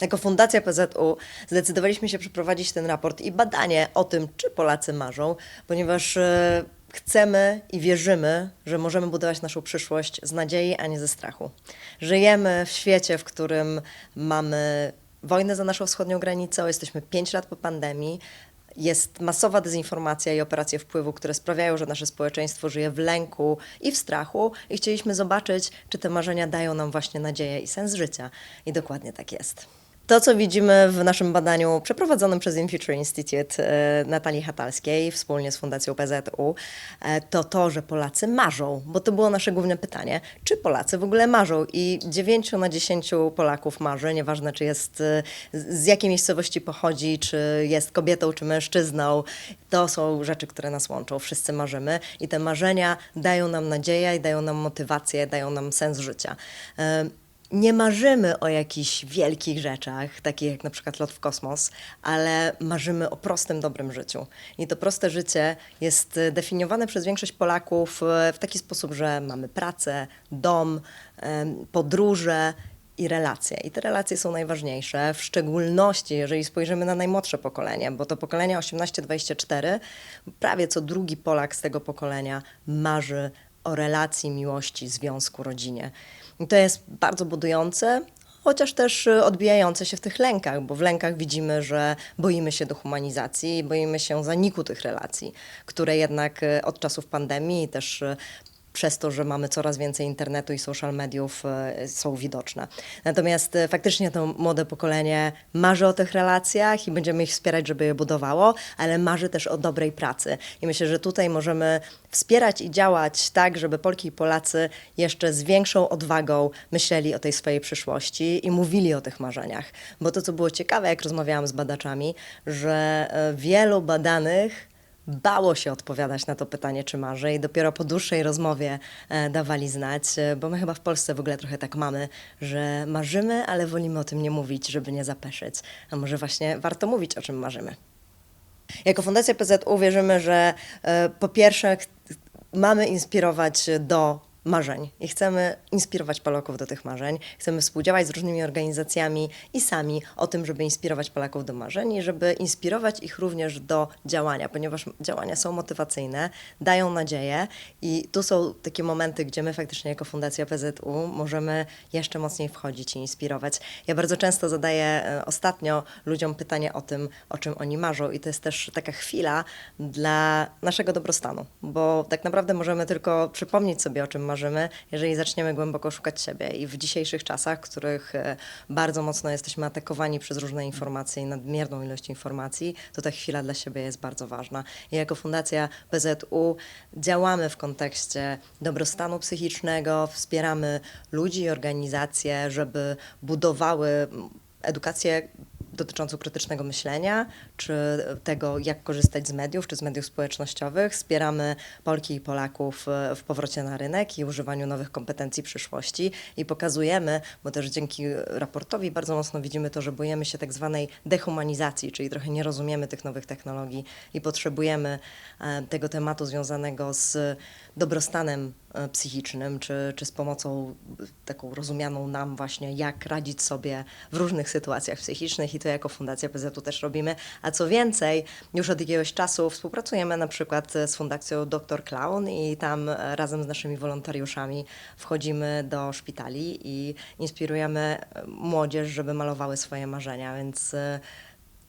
Jako Fundacja PZU zdecydowaliśmy się przeprowadzić ten raport i badanie o tym, czy Polacy marzą, ponieważ e, chcemy i wierzymy, że możemy budować naszą przyszłość z nadziei, a nie ze strachu. Żyjemy w świecie, w którym mamy wojnę za naszą wschodnią granicą, jesteśmy 5 lat po pandemii. Jest masowa dezinformacja i operacje wpływu, które sprawiają, że nasze społeczeństwo żyje w lęku i w strachu, i chcieliśmy zobaczyć, czy te marzenia dają nam właśnie nadzieję i sens życia. I dokładnie tak jest. To, co widzimy w naszym badaniu przeprowadzonym przez InFuture Institute e, Natalii Hatalskiej wspólnie z Fundacją PZU, e, to to, że Polacy marzą, bo to było nasze główne pytanie, czy Polacy w ogóle marzą? I 9 na 10 Polaków marzy, nieważne czy jest, e, z jakiej miejscowości pochodzi, czy jest kobietą, czy mężczyzną. To są rzeczy, które nas łączą. Wszyscy marzymy i te marzenia dają nam nadzieję, dają nam motywację, dają nam sens życia. E, nie marzymy o jakichś wielkich rzeczach, takich jak na przykład lot w kosmos, ale marzymy o prostym, dobrym życiu. I to proste życie jest e, definiowane przez większość Polaków e, w taki sposób, że mamy pracę, dom, em, podróże i relacje. I te relacje są najważniejsze, w szczególności jeżeli spojrzymy na najmłodsze pokolenie, bo to pokolenie 18-24, prawie co drugi Polak z tego pokolenia marzy o relacji, miłości, związku, rodzinie. I to jest bardzo budujące, chociaż też y, odbijające się w tych lękach, bo w lękach widzimy, że boimy się dehumanizacji, boimy się zaniku tych relacji, które jednak y, od czasów pandemii też y, przez to, że mamy coraz więcej internetu i social mediów, e, są widoczne. Natomiast e, faktycznie to młode pokolenie marzy o tych relacjach i będziemy ich wspierać, żeby je budowało, ale marzy też o dobrej pracy. I myślę, że tutaj możemy wspierać i działać tak, żeby Polki i Polacy jeszcze z większą odwagą myśleli o tej swojej przyszłości i mówili o tych marzeniach. Bo to, co było ciekawe, jak rozmawiałam z badaczami, że e, wielu badanych bało się odpowiadać na to pytanie, czy marzy, i dopiero po dłuższej rozmowie e, dawali znać, e, bo my chyba w Polsce w ogóle trochę tak mamy, że marzymy, ale wolimy o tym nie mówić, żeby nie zapeszyć. A może właśnie warto mówić, o czym marzymy. Jako Fundacja PZU wierzymy, że e, po pierwsze mamy inspirować do marzeń i chcemy inspirować Polaków do tych marzeń. Chcemy współdziałać z różnymi organizacjami i sami o tym, żeby inspirować Polaków do marzeń i żeby inspirować ich również do działania, ponieważ działania są motywacyjne, dają nadzieję i tu są takie momenty, gdzie my faktycznie jako Fundacja PZU możemy jeszcze mocniej wchodzić i inspirować. Ja bardzo często zadaję e, ostatnio ludziom pytanie o tym, o czym oni marzą i to jest też taka chwila dla naszego dobrostanu, bo tak naprawdę możemy tylko przypomnieć sobie, o czym marzymy, jeżeli zaczniemy głęboko szukać siebie i w dzisiejszych czasach, w których e, bardzo mocno jesteśmy atakowani przez różne informacje i nadmierną ilość informacji, to ta chwila dla siebie jest bardzo ważna. I jako Fundacja PZU działamy w kontekście dobrostanu psychicznego, wspieramy ludzi i organizacje, żeby budowały edukację dotyczącą krytycznego myślenia, czy tego, jak korzystać z mediów, czy z mediów społecznościowych. Wspieramy Polki i Polaków e, w powrocie na rynek i używaniu nowych kompetencji przyszłości i pokazujemy, bo też dzięki raportowi bardzo mocno widzimy to, że boimy się tak zwanej dehumanizacji, czyli trochę nie rozumiemy tych nowych technologii i potrzebujemy e, tego tematu związanego z dobrostanem e, psychicznym, czy, czy z pomocą e, taką rozumianą nam właśnie, jak radzić sobie w różnych sytuacjach psychicznych i to jako Fundacja PZU też robimy. A co więcej, już od jakiegoś czasu współpracujemy na przykład e, z Fundacją Dr. Clown i tam e, razem z naszymi wolontariuszami wchodzimy do szpitali i inspirujemy e, młodzież, żeby malowały swoje marzenia, więc e,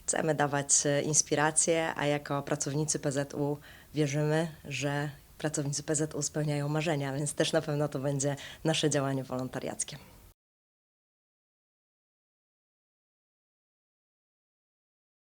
chcemy dawać e, inspirację, a jako pracownicy PZU wierzymy, że pracownicy PZU spełniają marzenia, więc też na pewno to będzie nasze działanie wolontariackie.